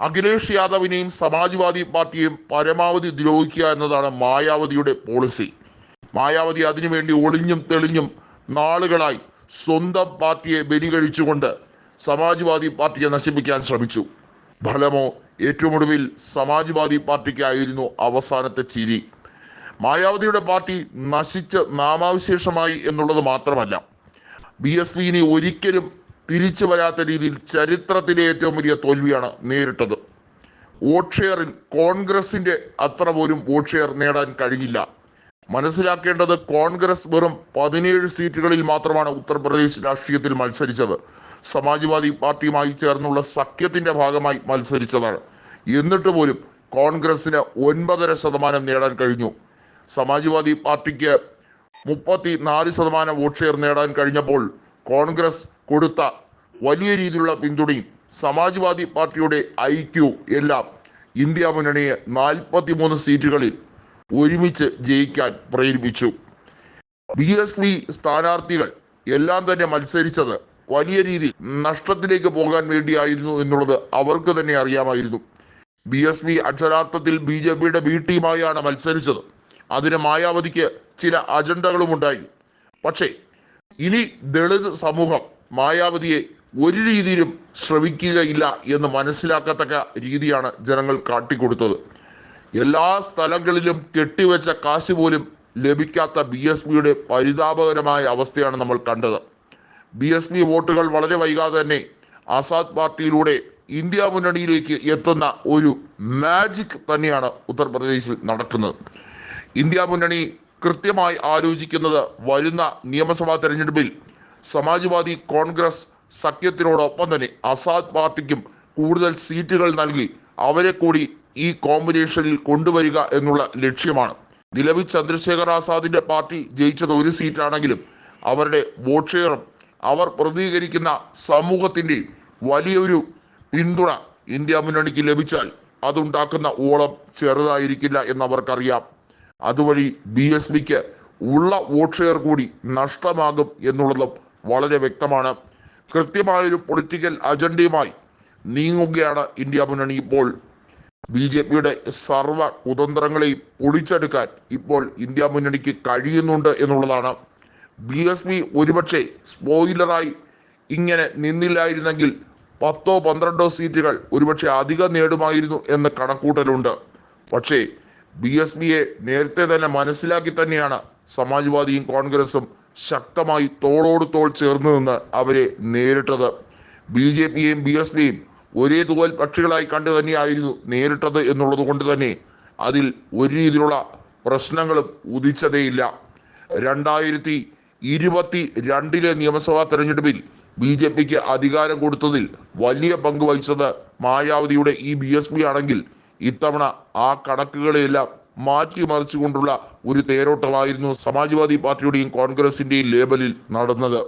അഖിലേഷ് യാദവിനെയും സമാജ്വാദി പാർട്ടിയെയും പരമാവധി ദ്രോഹിക്കുക എന്നതാണ് മായാവതിയുടെ പോളിസി മായാവതി അതിനുവേണ്ടി ഒളിഞ്ഞും തെളിഞ്ഞും നാളുകളായി സ്വന്തം പാർട്ടിയെ ബലികഴിച്ചുകൊണ്ട് സമാജ്വാദി പാർട്ടിയെ നശിപ്പിക്കാൻ ശ്രമിച്ചു. ഫലമോ ഏറ്റവും ഒടുവിൽ സമാജ്വാദി പാർട്ടിക്കായിരുന്നു അവസാനത്തെ ചിരി. മായാവതിയുടെ പാർട്ടി നശിച്ച് നാമാവശേഷമായി എന്നുള്ളത് മാത്രമല്ല. ബി എസ് പിന് ഒരിക്കലും തിരിച്ചു വരാത്ത രീതിയിൽ ചരിത്രത്തിലെ ഏറ്റവും വലിയ തോൽവിയാണ് നേരിട്ടത്. വോട്ട് ഷെയറിൽ കോൺഗ്രസിന്റെ അത്ര പോലും വോട്ട് ഷെയർ നേടാൻ കഴിഞ്ഞില്ല. മനസ്സിലാക്കേണ്ടത് കോൺഗ്രസ് വെറും പതിനേഴ് സീറ്റുകളിൽ മാത്രമാണ് ഉത്തർപ്രദേശ് രാഷ്ട്രീയത്തിൽ മത്സരിച്ചത്. സമാജ്വാദി പാർട്ടിയുമായി ചേർന്നുള്ള സഖ്യത്തിന്റെ ഭാഗമായി മത്സരിച്ചതാണ്. എന്നിട്ട് പോലും കോൺഗ്രസിന് ഒൻപതര ശതമാനം നേടാൻ കഴിഞ്ഞു. സമാജ്വാദി പാർട്ടിക്ക് മുപ്പത്തി നാല് ശതമാനം വോട്ട് ഷെയർ നേടാൻ കഴിഞ്ഞപ്പോൾ കോൺഗ്രസ് കൊടുത്ത വലിയ രീതിയിലുള്ള പിന്തുണയും സമാജ്വാദി പാർട്ടിയുടെ ഐക്യു എല്ലാം ഇന്ത്യ മുന്നണിയെ നാൽപ്പത്തിമൂന്ന് സീറ്റുകളിൽ ഒരുമിച്ച് ജയിക്കാൻ പ്രേരിപ്പിച്ചു. ബി എസ് പി സ്ഥാനാർത്ഥികൾ എല്ലാം തന്നെ മത്സരിച്ചത് വലിയ രീതിയിൽ നഷ്ടത്തിലേക്ക് പോകാൻ വേണ്ടിയായിരുന്നു എന്നുള്ളത് അവർക്ക് തന്നെ അറിയാമായിരുന്നു. ബി എസ് പി അക്ഷരാർത്ഥത്തിൽ ബി ജെ പിയുടെ ബി ടീമായാണ് മത്സരിച്ചത്. അതിന് മായാവതിക്ക് ചില അജണ്ടകളും ഉണ്ടായി പക്ഷേ ഇനി ദളിത് സമൂഹം മായാവതിയെ ഒരു രീതിയിലും ശ്രമിക്കുകയില്ല എന്ന് മനസ്സിലാക്കത്തക്ക രീതിയാണ് ജനങ്ങൾ കാട്ടിക്കൊടുത്തത്. എല്ലാ സ്ഥലങ്ങളിലും കെട്ടിവെച്ച കാശ് പോലും ലഭിക്കാത്ത ബി എസ് പിയുടെ പരിതാപകരമായ അവസ്ഥയാണ് നമ്മൾ കണ്ടത്. ബി എസ് പി വോട്ടുകൾ വളരെ വൈകാതെ തന്നെ ആസാദ് പാർട്ടിയിലൂടെ ഇന്ത്യ മുന്നണിയിലേക്ക് എത്തുന്ന ഒരു മാജിക് തന്നെയാണ് ഉത്തർപ്രദേശിൽ നടക്കുന്നത്. ഇന്ത്യ മുന്നണി കൃത്യമായി ആലോചിക്കുന്നത് വരുന്ന നിയമസഭാ തെരഞ്ഞെടുപ്പിൽ സമാജ്വാദി കോൺഗ്രസ് സഖ്യത്തിനോടൊപ്പം തന്നെ ആസാദ് പാർട്ടിക്കും കൂടുതൽ സീറ്റുകൾ നൽകി അവരെ കൂടി ഈ കോമ്പിനേഷനിൽ കൊണ്ടുവരിക എന്നുള്ള ലക്ഷ്യമാണ്. നിലവിൽ ചന്ദ്രശേഖർ ആസാദിന്റെ പാർട്ടി ജയിച്ചത് ഒരു സീറ്റാണെങ്കിലും അവരുടെ വോട്ട് ഷെയറും അവർ പ്രതികരിക്കുന്ന സമൂഹത്തിന്റെ വലിയൊരു പിന്തുണ ഇന്ത്യ മുന്നണിക്ക് ലഭിച്ചാൽ അതുണ്ടാക്കുന്ന ഓളം ചെറുതായിരിക്കില്ല എന്നവർക്കറിയാം. അതുവഴി ബി എസ് പിക്ക് ഉള്ള വോട്ട് ഷെയർ കൂടി നഷ്ടമാകും എന്നുള്ളതും വളരെ വ്യക്തമാണ്. കൃത്യമായൊരു പൊളിറ്റിക്കൽ അജണ്ടയുമായി നീങ്ങുകയാണ് ഇന്ത്യ മുന്നണി ഇപ്പോൾ. ബി ജെ പിയുടെ സർവ കുതന്ത്രങ്ങളെയും പൊളിച്ചെടുക്കാൻ ഇപ്പോൾ ഇന്ത്യ മുന്നണിക്ക് കഴിയുന്നുണ്ട് എന്നുള്ളതാണ്. ബി എസ് പി ഒരുപക്ഷെ സ്പോയിലറായി ഇങ്ങനെ നിന്നില്ലായിരുന്നെങ്കിൽ പത്തോ പന്ത്രണ്ടോ സീറ്റുകൾ ഒരുപക്ഷെ അധികം നേടുമായിരുന്നു എന്ന കണക്കൂട്ടലുണ്ട്. പക്ഷേ ബി എസ് പിയെ നേരത്തെ തന്നെ മനസ്സിലാക്കി തന്നെയാണ് സമാജ്വാദിയും കോൺഗ്രസും ശക്തമായി തോളോട് തോൾ ചേർന്ന് നിന്ന് അവരെ നേരിട്ടത്. ബി ജെ പിയെയും ബി എസ് പിയും ഒരേ തൂവൽ പക്ഷികളായി കണ്ടു തന്നെയായിരുന്നു നേരിട്ടത് എന്നുള്ളത് കൊണ്ട് തന്നെ അതിൽ ഒരു രീതിയിലുള്ള പ്രശ്നങ്ങളും ഉദിച്ചതേയില്ല. രണ്ടായിരത്തി ഇരുപത്തി രണ്ടിലെ നിയമസഭാ തെരഞ്ഞെടുപ്പിൽ ബി ജെ പിക്ക് അധികാരം കൊടുത്തതിൽ വലിയ പങ്ക് വഹിച്ചത് മായാവതിയുടെ ഈ ബി എസ് പി ആണെങ്കിൽ ഇത്തവണ ആ കണക്കുകളെല്ലാം മാറ്റിമറിച്ചുകൊണ്ടുള്ള ഒരു തേരോട്ടമായിരുന്നു സമാജ്വാദി പാർട്ടിയുടെയും കോൺഗ്രസിന്റെയും ലേബലിൽ നടന്നത്.